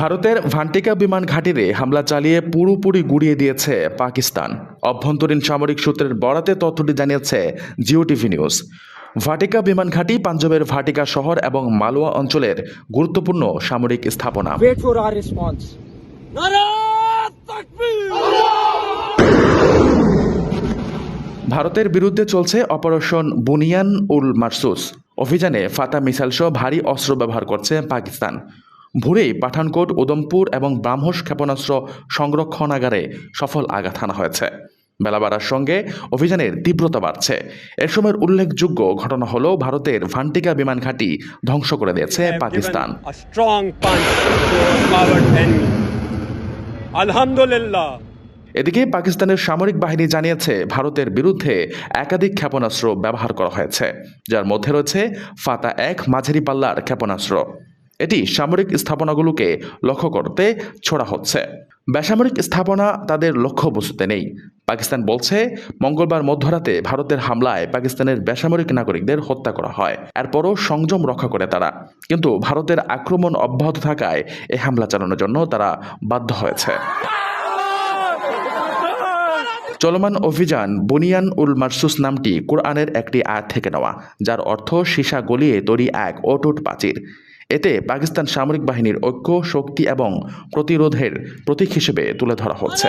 ভারতের ভান্টিকা বিমান ঘাটিরে হামলা চালিয়ে পুরোপুরি গুড়িয়ে দিয়েছে পাকিস্তান। অভ্যন্তরীণ সামরিক সূত্রের বরাতে তথ্যটি জানিয়েছে জিও টিভি নিউজ। ভাটিকা বিমান ঘাঁটি পাঞ্জাবের ভাটিকা শহর এবং মালওয়া অঞ্চলের গুরুত্বপূর্ণ সামরিক স্থাপনা। ভারতের বিরুদ্ধে চলছে অপারেশন বুনিয়ান উল মার্সুস অভিযানে ফাতা মিসাইল সহ ভারী অস্ত্র ব্যবহার করছে পাকিস্তান। ভোরেই পাঠানকোট উদমপুর এবং ব্রাহ্মস ক্ষেপণাস্ত্র সংরক্ষণাগারে সফল আঘাত হানা হয়েছে। বেলা বাড়ার সঙ্গে অভিযানের তীব্রতা বাড়ছে। এ সময়ের উল্লেখযোগ্য ঘটনা হলো ভারতের ভান্টিকা বিমান ঘাঁটি ধ্বংস করে দিয়েছে পাকিস্তান। a এদিকে পাকিস্তানের সামরিক বাহিনী জানিয়েছে, ভারতের বিরুদ্ধে একাধিক ক্ষেপণাস্ত্র ব্যবহার করা হয়েছে, যার মধ্যে রয়েছে ফাতা এক মাঝারি পাল্লার ক্ষেপণাস্ত্র। এটি সামরিক স্থাপনাগুলোকে লক্ষ্য করতে ছোড়া হচ্ছে। বেসামরিক স্থাপনা তাদের লক্ষ্য লক্ষ্যবস্তুতে নেই। পাকিস্তান বলছে, মঙ্গলবার মধ্যরাতে ভারতের হামলায় পাকিস্তানের বেসামরিক নাগরিকদের হত্যা করা হয়। এরপরও সংযম রক্ষা করে তারা। কিন্তু ভারতের আক্রমণ অব্যাহত থাকায় এই হামলা চালানোর জন্য তারা বাধ্য হয়েছে। চলমান অভিযান বুনিয়ান উল মারসুস নামটি কোরআনের একটি আয় থেকে নেওয়া, যার অর্থ সীসা গলিয়ে তৈরি এক অটুট প্রাচীর এতে পাকিস্তান সামরিক বাহিনীর ঐক্য, শক্তি এবং প্রতিরোধের প্রতীক হিসেবে তুলে ধরা হচ্ছে।